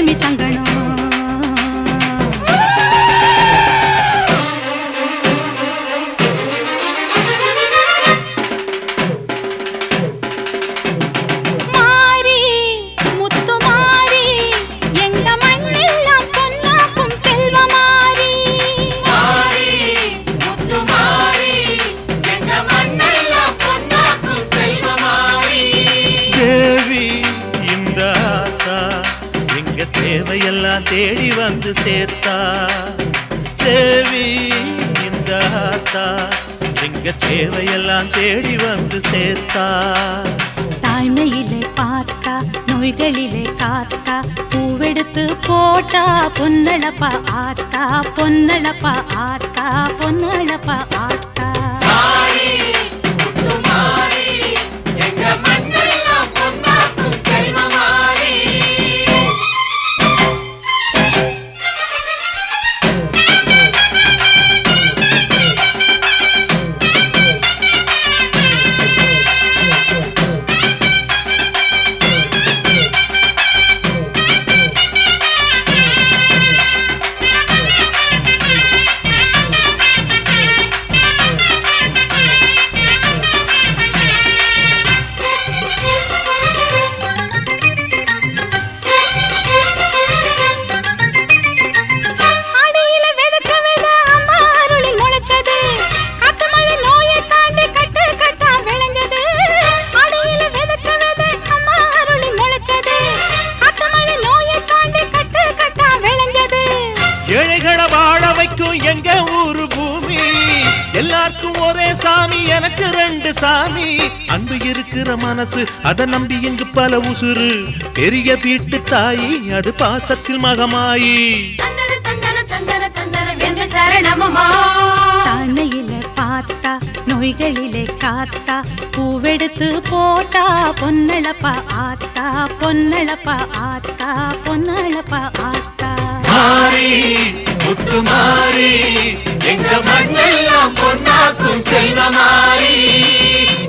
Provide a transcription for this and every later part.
Mütemitten தேடி வந்து சேர்த்தா? தாய்மையிலே பார்த்தா நோய்களிலே காத்தா பூவெடுத்து போட்டா பொன்னளப்பா ஆத்தா பொன்னளப்பா ஆத்தா பொன்னளப்பா ஆத்தா. அதை நம்பி இங்கு பல உசுறு. பெரிய வீட்டு தாயி அது பாசத்தில் மகமாயி. தாய்மையில பார்த்தா நோய்களிலே காத்தா பூவெடுத்து போட்டா பொன்னளப்பா ஆத்தா பொன்னளப்பா ஆத்தா பொன்னளப்பா ஆத்தா. மாறி முத்து மாறி எங்க மண்ணெல்லாம் பொன்னாக்கும் செல்வமாரி தந்தானே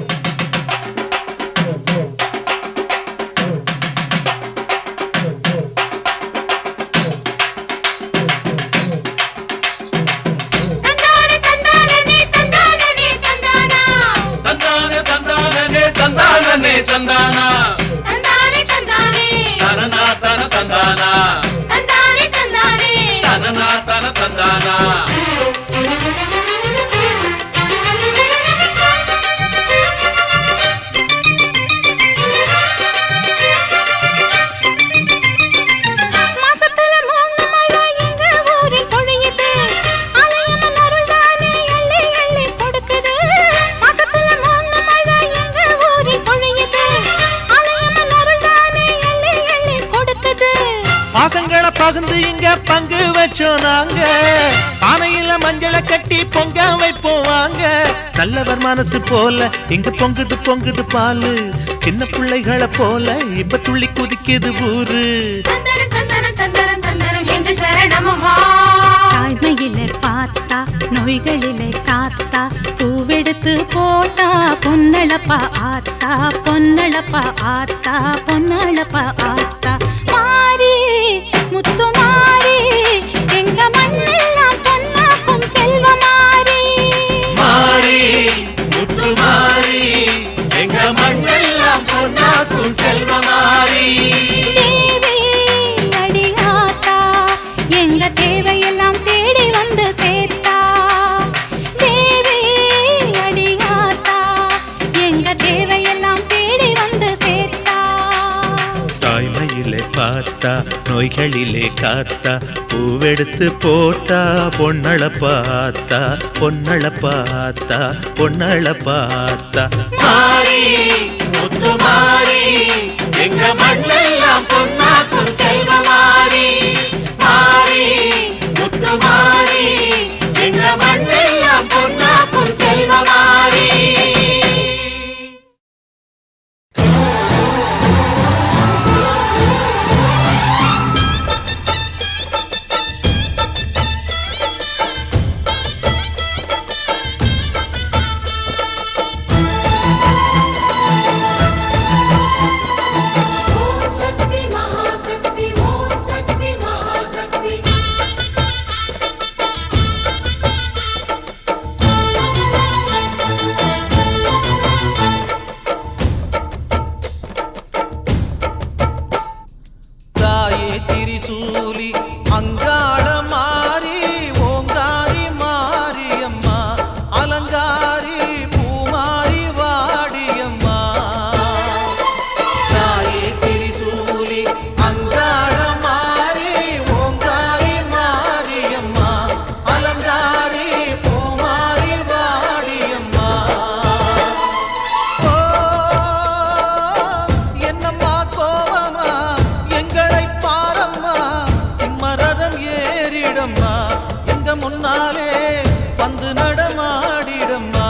பாசங்களை பகிர்ந்து இங்க பங்கு வச்சோம் நாங்க பானையில மஞ்சளை கட்டி பொங்க வைப்போம் வாங்க. நல்லவர் மனசு போல இங்க பொங்குது பொங்குது பாலு. சின்ன பிள்ளைகளை போல இப்ப துள்ளி குதிக்குது ஊரு. தாய்மையிலே பார்த்தா நோய்களிலே காத்தா பூவெடுத்து போட்டா பொன்னளப்பா ஆத்தா பொன்னளப்பா ஆத்தா பொன்னளப்பா ஆத்தா. பார்த்தா நோய்களிலே காத்தா பூவெடுத்து போட்டா பொன்னள பார்த்தா பொன்னள பார்த்தா பொன்னள பார்த்தா. மாறி முத்து மாறி ஏறிடம்மா. எங்க முன்னாலே வந்து நடமாடிடம்மா.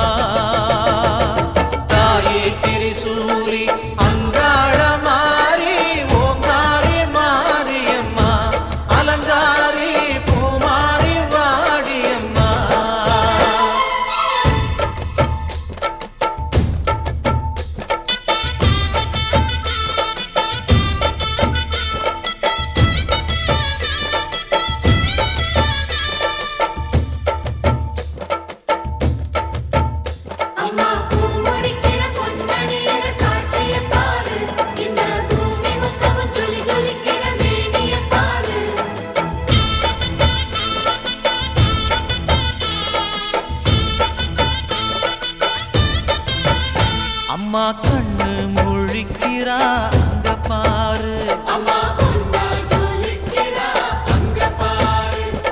அம்மா கண்ணு முழிக்கிறா அங்க பாரு.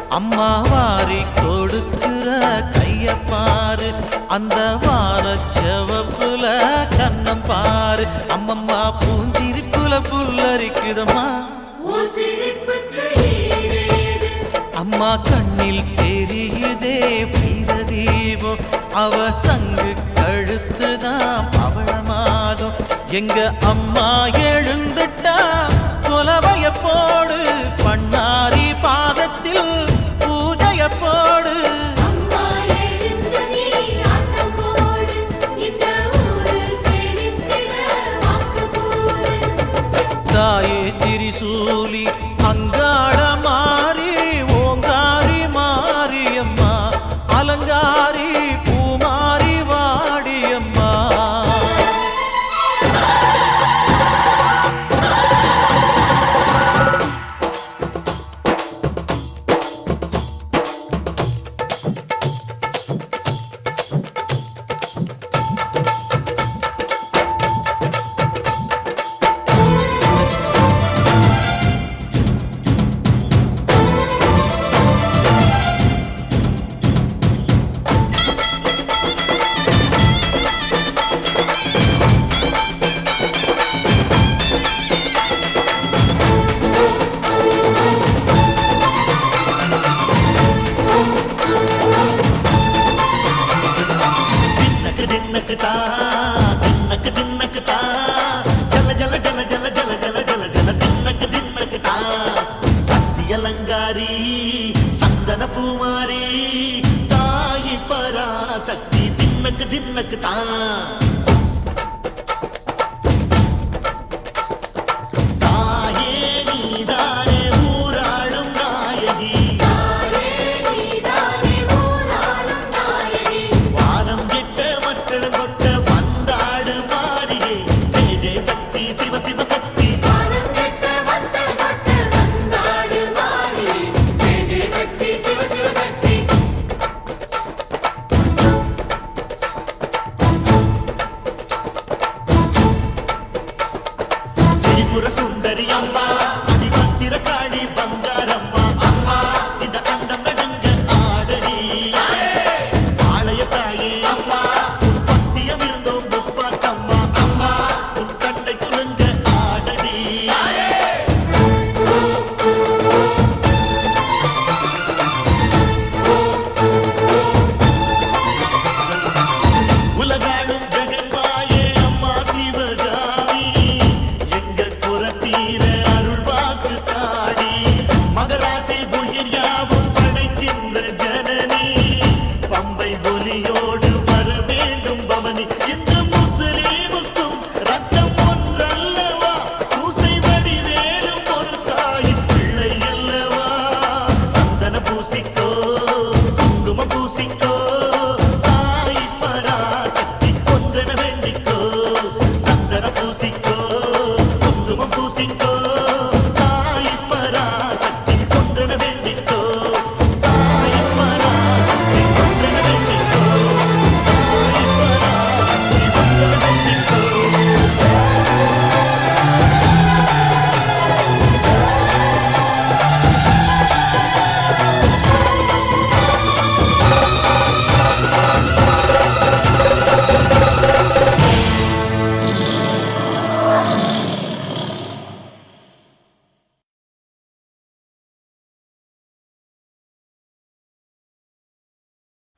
அம்மா வாரி கொடுக்கிற கைய பாரு. அந்த வார செவப்புல கண்ணம் பாரு அம்மா கண்ணில் தெரியுதே பிரதீபம் அவ சங்கு கழுத்துதான் பவளமாகும் எங்க அம்மா எழுந்துட்டா கொலவைய போடு பண்ணாரி பாதத்தில் பூஜைய போடு. தாயே திரிசூலி அங்காளமா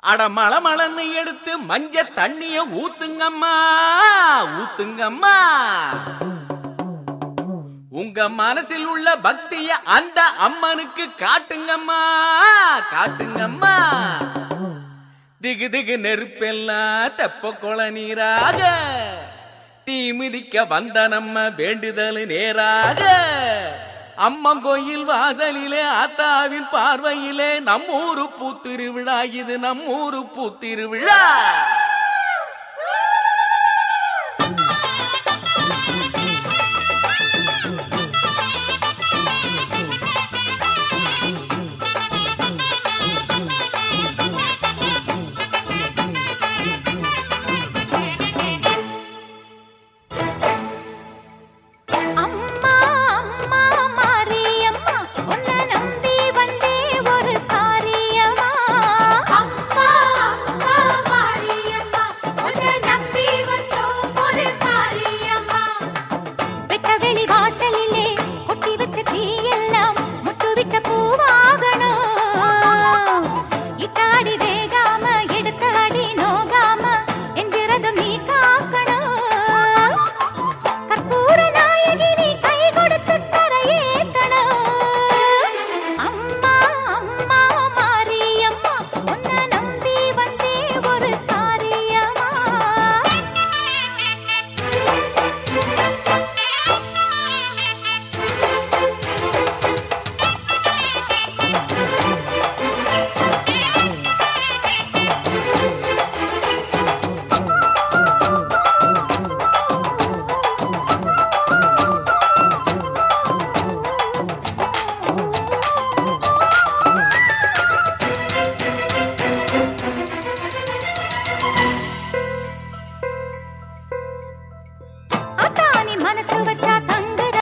அட மலமலன்னு எடுத்து மஞ்ச தண்ணிய ஊத்துங்கம்மா ஊத்துங்கம்மா. உங்க மனசில் உள்ள பக்திய அந்த அம்மனுக்கு காட்டுங்கம்மா காட்டுங்கம்மா. திகு திகு நெருப்பெல்லாம் தெப்ப கொல நீராக தீ மிதிக்க வந்த நம்ம வேண்டுதல் நேராக. அம்மன் கோயில் வாசலிலே ஆத்தாவின் பார்வையிலே நம்மூரு பூத்திருவிழா இது நம்மூரு பூத்திருவிழா